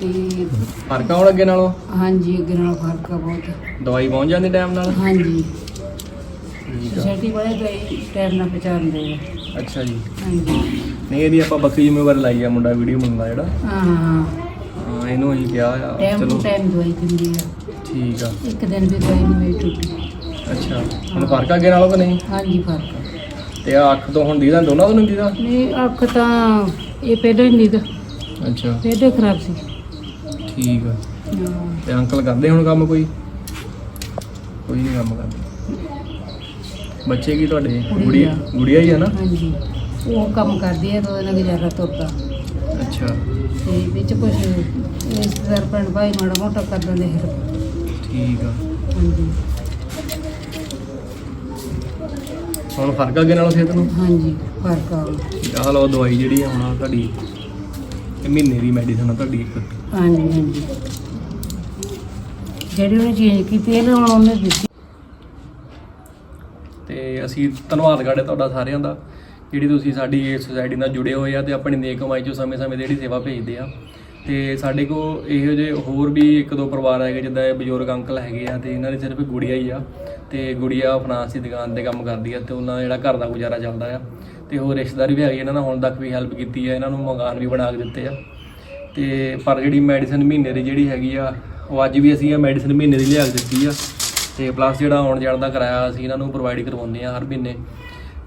ਤੇ ਫ਼ਰਕ ਆ ਹੁਣ ਅੱਗੇ ਨਾਲੋਂ? ਹਾਂਜੀ ਅੱਗੇ ਨਾਲੋਂ ਫ਼ਰਕ ਆ ਬਹੁਤ। ਦਵਾਈ ਪਹੁੰਚ ਜਾਂਦੀ ਟਾਈਮ ਨਾਲ? ਹਾਂਜੀ। ਠੀਕ ਆ। ਸੋਸਾਇਟੀ ਵਾਲੇ ਦਵਾਈ ਟਾਈਮ ਨਾਲ ਪਹੁੰਚਾਉਂਦੇ ਆ। ਅੱਛਾ ਜੀ। ਹਾਂਜੀ। ਨਹੀਂ ਇਹਦੀ ਆਪਾਂ ਬੱਕਰੀ ਜ਼ਿੰਮੇਵਾਰੀ ਲਾਈ ਆ ਮੁੰਡਾ ਵੀਡੀਓ ਬਣਾਉਂਦਾ ਜਿਹੜਾ। ਹਾਂ। ਹਾਂ ਇਹਨੂੰ ਅਸੀਂ ਕਿਹਾ ਆ ਟਾਈਮ ਚਲੋ। ਟੂ ਟਾਈਮ ਦਵਾਈ ਦਿੰਦੀ ਆ। ਠੀਕ ਆ। ਇੱਕ ਦਿਨ ਵੀ ਦਵਾਈ ਨਹੀਂ ਮੇਰੀ ਟੁੱਟੀ ਅੱਛਾ। ਹੁਣ ਫ਼ਰਕ ਆ ਅੱਗੇ ਨਾਲੋਂ ਕਿ ਨਹੀਂ? ਹਾਂਜੀ ਫ਼ਰਕ ਆ। ਤੇ ਆ ਅੱਖ ਤੋਂ ਹੁਣ ਦੀਦਾ ਦੋਨਾਂ ਤੋਂ ਨਹੀਂ ਦੀਦਾ? ਨਹੀਂ ਅੱਖ ਤਾਂ ਇਹ ਪਹਿਲਾਂ ਹੀ ਨਹੀਂ ਤਾਂ ਅੱਛਾ। ਪਹਿਲਾਂ ਖਰਾਬ ਸੀ। ਠੀਕ ਆ। ਤੇ ਅੰਕਲ ਕਰਦੇ ਹੁਣ ਕੰਮ ਕੋਈ? ਕੋਈ ਨਹੀਂ ਕੰਮ ਕਰਦੇ। ਬੱਚੇ ਕੀ ਤੁਹਾਡੇ? ਗੁੜੀਆ। ਗੁੜੀਆ ਹੀ ਆ ਨਾ? ਹਾਂਜੀ। ਉਹ ਕੰਮ ਕਰਦੀ ਹੈ ਤਾਂ ਉਹਦੇ ਨਾਲ ਗੁਜ਼ਾਰਾ ਤੁਰਦਾ। ਅੱਛਾ। ਤੇ ਵਿੱਚ ਕੁਝ ਰਿਸ਼ਤੇਦਾਰ ਭੈਣ ਭਾਈ ਮਾੜਾ ਮੋਟਾ ਕਰ ਦਿੰਦੇ ਫਿਰ। ਠੀਕ ਆ। ਹਾਂਜੀ। ਹੁਣ ਫ਼ਰਕ ਆ ਅੱਗੇ ਨਾਲੋਂ ਸਿਹਤ ਨੂੰ? ਹਾਂਜੀ ਫ਼ਰਕ ਆ। ਆਹ ਲਓ ਦਵਾਈ ਜਿਹੜੀ ਆ ਹੁਣ ਆਹ ਤੁਹਾਡੀ ਇਹ ਮਹੀਨੇ ਦੀ ਮੈਡੀਸਨ ਆ ਤੁਹਾਡੀ ਇੱਕ। ਹਾਂਜੀ ਹਾਂਜੀ। ਜਿਹੜੀ ਉਹਨੇ ਚੇਂਜ ਕੀਤੀ ਹੈ ਨਾ ਹੁਣ ਉਹਨੇ ਦਿੱਤੀ। ਤੇ ਅਸੀਂ ਧੰਨਵਾਦ ਕਰਦੇ ਤੁਹਾਡਾ ਸਾਰਿਆਂ ਦਾ ਜਿਹੜੀ ਤੁਸੀਂ ਸਾਡੀ ਸੁਸਾਇਟੀ ਨਾਲ ਜੁੜੇ ਹੋਏ ਆ ਤੇ ਆਪਣੀ ਨੇਕ ਕਮਾਈ ਚੋਂ ਸਮੇਂ-ਸਮੇਂ ਤੇ ਜਿਹੜੀ ਸੇਵਾ ਭੇਜਦੇ ਆ। ਤੇ ਸਾਡੇ ਕੋ ਇਹੋ ਜਿਹੇ ਹੋਰ ਵੀ ਇੱਕ ਦੋ ਪਰਿਵਾਰ ਹੈਗੇ ਜਿੱਦਾਂ ਇਹ ਬਜ਼ੁਰਗ ਅੰਕਲ ਹੈਗੇ ਆ ਤੇ ਇਹਨਾਂ ਦੀ ਸਿਰਫ ਗੁੜੀਆ ਹੀ ਆ। ਤੇ ਗੁੜੀਆ ਆਪਣਾ ਦੀ ਦੁਕਾਨ ਤੇ ਕੰਮ ਕਰਦੀ ਆ ਤੇ ਉਹਨਾਂ ਦਾ ਜਿਹੜਾ ਘਰ ਦਾ ਗੁਜ਼ਾਰਾ ਚੱਲਦਾ ਆ। ਤੇ ਹੋਰ ਰਿਸ਼ਤੇਦਾਰ ਵੀ ਹੈਗੇ ਇਹਨਾਂ ਨਾਲ, ਹੁਣ ਤੱਕ ਵੀ ਹੈਲਪ ਕੀਤੀ ਆ, ਇਹਨਾਂ ਨੂੰ ਮਕਾਨ ਵੀ ਬਣਾ ਕੇ ਦਿੱਤੇ ਆ। ਤੇ ਪਰ ਜਿਹੜੀ ਮੈਡੀਸਨ ਮਹੀਨੇ ਦੀ ਜਿਹੜੀ ਹੈਗੀ ਆ, ਉਹ ਅੱਜ ਵੀ ਅਸੀਂ ਇਹ ਮੈਡੀਸਨ ਮਹੀਨੇ ਦੀ ਲਿਆ ਕੇ ਦਿੱਤੀ ਆ। ਤੇ ਪਲੱਸ ਜਿਹੜਾ ਆਉਣ ਜਾਣ ਦਾ ਕਿਰਾਇਆ ਅਸੀਂ ਇਹਨਾਂ ਨੂੰ ਪ੍ਰੋਵਾਈਡ ਕਰਵਾਉਂਦੇ ਆ ਹਰ ਮਹੀਨੇ।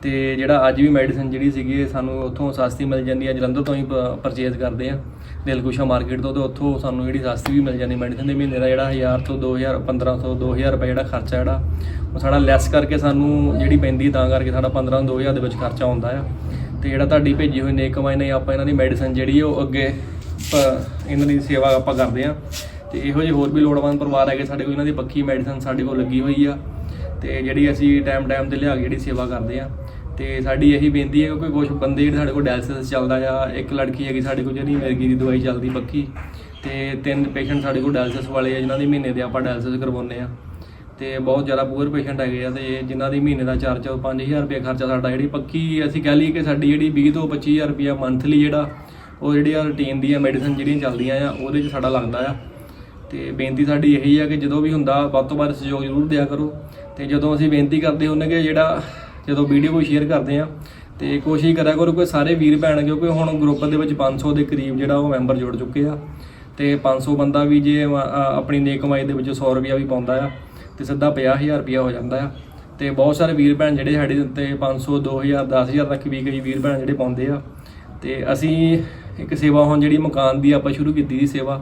ਤੇ ਜਿਹੜਾ ਅੱਜ ਵੀ ਮੈਡੀਸਨ ਜਿਹੜੀ ਸੀਗੀ ਸਾਨੂੰ ਉੱਥੋਂ ਸਸਤੀ ਮਿਲ ਜਾਂਦੀ ਹੈ ਜਲੰਧਰ ਤੋਂ ਹੀ ਪਰਚੇਜ਼ ਕਰਦੇ ਆ। ਦਿਲਕੁਸ਼ਾ ਮਾਰਕੀਟ ਤੋਂ ਤੇ ਉੱਥੋਂ ਸਾਨੂੰ ਜਿਹੜੀ ਸਸਤੀ ਵੀ ਮਿਲ ਜਾਂਦੀ ਮੈਡੀਸਨ ਦੇ ਮਹੀਨੇ ਦਾ ਜਿਹੜਾ 1000 ਤੋਂ 2000 1500 2000 ਰੁਪਏ ਜਿਹੜਾ ਖਰਚਾ ਜਿਹੜਾ, ਉਹ ਸਾਡਾ ਲੈਸ ਕਰਕੇ ਸਾਨੂੰ ਜਿਹੜੀ ਪੈਂਦੀ ਤਾਂ ਕਰਕੇ ਸਾਡਾ 15 2000 ਦੇ ਵਿੱਚ ਖਰਚਾ ਆਉਂਦਾ ਆ। ਤੇ ਜਿਹੜਾ ਤੁਹਾਡੀ ਭੇਜੀ ਹੋਈ ਨੇਕ ਕਮਾਈ ਨੇ ਆਪਾਂ ਇਹਨਾਂ ਦੀ ਮੈਡੀਸਨ ਜਿਹੜੀ ਉਹ ਅੱਗੇ ਪ- ਇਹਨਾਂ ਦੀ ਸੇਵਾ ਆਪਾਂ ਕਰਦੇ ਆ। ਤੇ ਇਹੋ ਜਿਹੇ ਹੋਰ ਵੀ ਲੋੜਵੰਦ ਪਰਿਵਾਰ ਹੈਗੇ ਸਾਡੇ ਕੋਲ, ਇਹਨਾਂ ਦੀ ਪੱਕੀ ਮੈਡੀਸਨ ਸਾਡੇ ਕੋਲ ਲੱਗੀ ਹੋਈ ਆ। ਤੇ ਜਿਹੜੀ ਅਸੀਂ ਟਾਈਮ ਟਾਈਮ ਤੇ ਲਿਆ ਕੇ ਜਿਹੜੀ ਸੇਵਾ ਕਰਦੇ ਆ ਤੇ ਸਾਡੀ ਇਹੀ ਬੇਨਤੀ ਹੈ ਕਿਉਂਕਿ ਕੁਝ ਬੰਦੇ ਜਿਹੜੇ ਸਾਡੇ ਕੋਲ ਡਾਇਲਸਿਸ ਚੱਲਦਾ ਆ ਇੱਕ ਲੜਕੀ ਹੈਗੀ ਸਾਡੇ ਕੋਲ ਜਿਹੜੀ ਮਿਰਗੀ ਦੀ ਦਵਾਈ ਚੱਲਦੀ ਪੱਕੀ, ਤੇ ਤਿੰਨ ਪੇਸ਼ੈਂਟ ਸਾਡੇ ਕੋਲ ਡਾਇਲਸਿਸ ਵਾਲੇ ਆ, ਜਿਨ੍ਹਾਂ ਦੀ ਮਹੀਨੇ ਦੇ ਆਪਾਂ ਡਾਇਲਸਿਸ ਕਰਵਾਉਂਦੇ ਆ। ਤੇ ਬਹੁਤ ਜ਼ਿਆਦਾ ਪੂਅਰ ਪੇਸ਼ੈਂਟ ਹੈਗੇ ਆ ਤੇ ਜਿਨ੍ਹਾਂ ਦੀ ਮਹੀਨੇ ਦਾ 4 ਤੋਂ 5000 ਰੁਪਏ ਖਰਚਾ ਸਾਡਾ ਜਿਹੜੀ ਪੱਕੀ ਅਸੀਂ ਕਹਿ ਲਈਏ ਕਿ ਸਾਡੀ ਜਿਹੜੀ 20 ਤੋਂ 25000 ਰੁਪਏ ਮੰਥਲੀ ਜਿਹੜਾ ਉਹ ਜਿਹੜੀ ਆ ਰੂਟੀਨ ਦੀਆਂ ਮੈਡੀਸਨ ਜਿਹੜੀਆਂ ਚੱਲਦੀਆਂ ਆ, ਉਹਦੇ 'ਚ ਸਾਡਾ ਲੱਗਦਾ ਆ। ਤੇ ਬੇਨਤੀ ਸਾਡੀ ਇਹੀ ਆ ਕਿ ਜਦੋਂ ਵੀ ਹੁੰਦਾ, ਵੱਧ ਤੋਂ ਵੱਧ ਸਹਿਯੋਗ ਜ਼ਰੂਰ ਦਿਆ ਕਰੋ। ਤੇ ਜਦੋਂ ਅਸੀਂ ਬੇਨਤੀ ਕਰਦੇ ਹੁੰਨੇ ਕਿ ਜਿਹੜਾ ਜਦੋਂ ਵੀਡੀਓ ਕੋਈ ਸ਼ੇਅਰ ਕਰਦੇ ਆ, ਤੇ ਕੋਸ਼ਿਸ਼ ਕਰਿਆ ਕਰੋ ਕੋਈ ਸਾਰੇ ਵੀਰ ਭੈਣ ਕਿਉਂਕਿ ਹੁਣ ਗਰੁੱਪ ਦੇ ਵਿੱਚ 500 ਦੇ ਕਰੀਬ ਜਿਹੜਾ ਉਹ ਮੈਂਬਰ ਜੁੜ ਚੁੱਕੇ ਆ, ਤੇ 500 ਬੰਦਾ ਵੀ ਜੇ ਆਪਣੀ ਨੇਕ ਕਮਾਈ ਦੇ ਵਿੱਚ 100 ਰੁਪਿਆ ਵੀ ਪਾਉਂਦਾ ਆ, ਤੇ ਸਿੱਧਾ 50000 ਰੁਪਿਆ ਹੋ ਜਾਂਦਾ ਆ। ਤੇ ਬਹੁਤ ਸਾਰੇ ਵੀਰ ਭੈਣ ਜਿਹੜੇ ਸਾਡੇ ਉੱਤੇ 500 2000 10000 ਤੱਕ ਵੀ ਕਈ ਵੀਰ ਭੈਣ ਜਿਹੜੇ ਪਾਉਂਦੇ ਆ। ਤੇ ਅਸੀਂ ਇੱਕ ਸੇਵਾ ਹੁਣ ਜਿਹੜੀ ਮਕਾਨ ਦੀ ਆਪਾਂ ਸ਼ੁਰੂ ਕੀਤੀ ਸੀ ਸੇਵਾ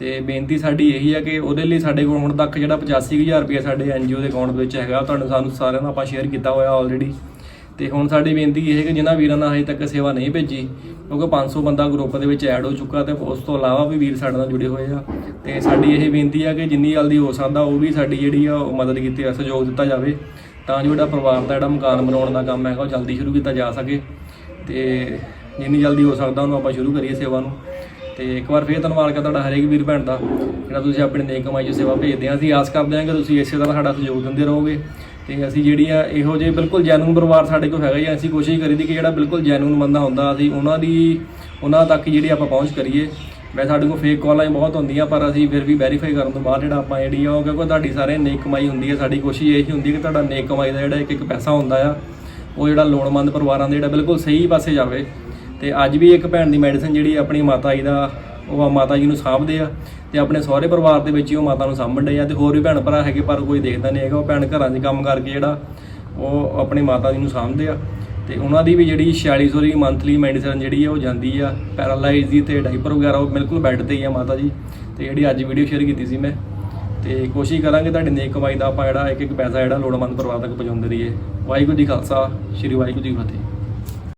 ਤੇ ਬੇਨਤੀ ਸਾਡੀ ਇਹੀ ਹੈ ਕਿ ਉਹਦੇ ਲਈ ਸਾਡੇ ਕੋਲ ਹੁਣ ਤੱਕ ਜਿਹੜਾ 85000 ਰੁਪਏ ਸਾਡੇ ਐਨਜੀਓ ਦੇ ਅਕਾਊਂਟ ਵਿੱਚ ਹੈਗਾ ਤੁਹਾਨੂੰ ਸਾਨੂੰ ਸਾਰਿਆਂ ਨੂੰ ਆਪਾਂ ਸ਼ੇਅਰ ਕੀਤਾ ਹੋਇਆ ਆਲਰੇਡੀ ਤੇ ਹੁਣ ਸਾਡੀ ਬੇਨਤੀ ਇਹ ਹੈ ਕਿ ਜਿਨ੍ਹਾਂ ਵੀਰਾਂ ਨਾਲ ਹਜੇ ਤੱਕ ਸੇਵਾ ਨਹੀਂ ਭੇਜੀ, ਕਿਉਂਕਿ 500 ਬੰਦਾ ਗਰੁੱਪ ਦੇ ਵਿੱਚ ਐਡ ਹੋ ਚੁੱਕਾ ਤੇ ਉਸ ਤੋਂ ਇਲਾਵਾ ਵੀ ਵੀਰ ਸਾਡੇ ਨਾਲ ਜੁੜੇ ਹੋਏ ਆ। ਤੇ ਸਾਡੀ ਇਹ ਬੇਨਤੀ ਆ ਕਿ ਜਿੰਨੀ ਜਲਦੀ ਹੋ ਸਕਦਾ ਉਹ ਵੀ ਸਾਡੀ ਜਿਹੜੀ ਆ ਉਹ ਮਦਦ ਕੀਤੀ ਆ, ਸਹਿਯੋਗ ਦਿੱਤਾ ਜਾਵੇ, ਤਾਂ ਜੋ ਜਿਹੜਾ ਪਰਿਵਾਰ ਦਾ ਜਿਹੜਾ ਮਕਾਨ ਬਣਾਉਣ ਦਾ ਕੰਮ ਹੈਗਾ ਉਹ ਜਲਦੀ ਸ਼ੁਰੂ ਕੀਤਾ ਜਾ ਸਕੇ। ਤੇ ਜਿੰਨੀ ਜਲਦੀ ਹੋ ਸਕਦਾ ਉਹਨੂੰ ਆਪਾਂ ਸ਼ੁਰੂ ਕਰੀਏ ਸੇਵਾ ਨੂੰ। ਤੇ ਇੱਕ ਵਾਰ ਫੇਰ ਧੰਨਵਾਦ ਕਰਦਾ ਤੁਹਾਡਾ ਹਰੇਕ ਵੀਰ ਭੈਣ ਦਾ, ਜਿਹੜਾ ਤੁਸੀਂ ਆਪਣੇ ਨੇਕ ਕਮਾਈ 'ਚ ਸੇਵਾ ਭੇਜਦੇ ਆ। ਅਸੀਂ ਆਸ ਕਰਦੇ ਹਾਂ ਕਿ ਤੁਸੀਂ ਇਸੇ ਤਰ੍ਹਾਂ ਸਾਡਾ ਸਹਿਯੋਗ ਦਿੰਦੇ ਰਹੋਗੇ। ਤੇ ਅਸੀਂ ਜਿਹੜੀ ਆ, ਇਹੋ ਜਿਹੇ ਬਿਲਕੁਲ ਜੈਨੂਨ ਪਰਿਵਾਰ ਸਾਡੇ ਕੋਲ ਹੈਗਾ ਹੀ ਅਸੀਂ ਕੋਸ਼ਿਸ਼ ਕਰੀਦੀ ਕਿ ਜਿਹੜਾ ਬਿਲਕੁਲ ਜੈਨੂਨ ਬੰਦਾ ਹੁੰਦਾ, ਅਸੀਂ ਉਹਨਾਂ ਦੀ, ਉਹਨਾਂ ਤੱਕ ਜਿਹੜੀ ਆਪਾਂ ਪਹੁੰਚ ਕਰੀਏ। ਵੈਸੇ ਸਾਡੇ ਕੋਲ ਫੇਕ ਕਾਲਾਂ ਹੀ ਬਹੁਤ ਹੁੰਦੀਆਂ, ਪਰ ਅਸੀਂ ਫਿਰ ਵੀ ਵੈਰੀਫਾਈ ਕਰਨ ਤੋਂ ਬਾਅਦ ਜਿਹੜਾ ਆਪਾਂ ਜਿਹੜੀ ਆ, ਉਹ ਕਿਉਂਕਿ ਤੁਹਾਡੀ ਸਾਰੇ ਨੇਕ ਕਮਾਈ ਹੁੰਦੀ ਹੈ ਸਾਡੀ ਕੋਸ਼ਿਸ਼ ਇਹੀ ਹੁੰਦੀ ਹੈ ਕਿ ਤੁਹਾਡਾ ਨੇਕ ਕਮਾਈ ਦਾ ਜਿਹੜਾ ਇੱਕ ਇੱਕ ਪੈਸਾ ਹੁੰਦਾ ਆ, ਉਹ ਜਿਹੜਾ ਲੋੜਵੰਦ ਪਰਿਵਾਰਾਂ ਦੇ ਜਿਹੜਾ ਬਿਲਕੁਲ ਸਹੀ ਪਾਸੇ ਜਾਵੇ। ਤੇ ਅੱਜ ਵੀ ਇੱਕ ਭੈਣ ਦੀ ਮੈਡੀਸਨ ਜਿਹੜੀ ਆਪਣੀ ਮਾਤਾ ਜੀ ਦਾ, ਉਹ ਆ ਮਾਤਾ ਜੀ ਨੂੰ ਸਾਂਭਦੇ ਆ ਤੇ ਆਪਣੇ ਸਹੁਰੇ ਪਰਿਵਾਰ ਦੇ ਵਿੱਚ ਹੀ ਉਹ ਮਾਤਾ ਨੂੰ ਸਾਂਭਣ ਡੇ ਆ ਤੇ ਹੋਰ ਵੀ ਭੈਣ ਭਰਾ ਹੈਗੇ ਪਰ ਕੋਈ ਦੇਖਦਾ ਨਹੀਂ ਹੈਗਾ। ਉਹ ਭੈਣ ਘਰਾਂ 'ਚ ਕੰਮ ਕਰਕੇ ਜਿਹੜਾ ਉਹ ਆਪਣੀ ਮਾਤਾ ਜੀ ਨੂੰ ਸਾਂਭਦੇ ਆ ਤੇ ਉਹਨਾਂ ਦੀ ਵੀ ਜਿਹੜੀ 4600 ਦੀ ਮੰਥਲੀ ਮੈਡੀਸਨ ਜਿਹੜੀ ਆ ਉਹ ਜਾਂਦੀ ਆ। ਪੈਰਾਲਾਈਜ਼ ਦੀ ਤੇ ਡਾਈਪਰ ਵਗੈਰਾ ਉਹ ਬਿਲਕੁਲ ਬੈੱਡ ਤੇ ਹੀ ਆ ਮਾਤਾ ਜੀ। ਤੇ ਜਿਹੜੀ ਅੱਜ ਵੀਡੀਓ ਸ਼ੇਅਰ ਕੀਤੀ ਸੀ ਮੈਂ। ਤੇ ਕੋਸ਼ਿਸ਼ ਕਰਾਂਗੇ ਤੁਹਾਡੀ ਨੇਕ ਕਮਾਈ ਦਾ ਆਪਾਂ ਜਿਹੜਾ ਇੱਕ ਇੱਕ ਪੈਸਾ ਜਿਹੜਾ ਲੋੜਵੰਦ ਪਰਿਵਾਰ ਤੱਕ ਪਹੁੰਚਾਉਂਦੇ ਰਹੀਏ। ਵਾਹਿਗੁਰੂ ਜੀ ਖਾਲਸਾ, ਸ੍ਰੀ ਵਾਹਿਗੁਰੂ ਜੀ ਫਤਿਹ।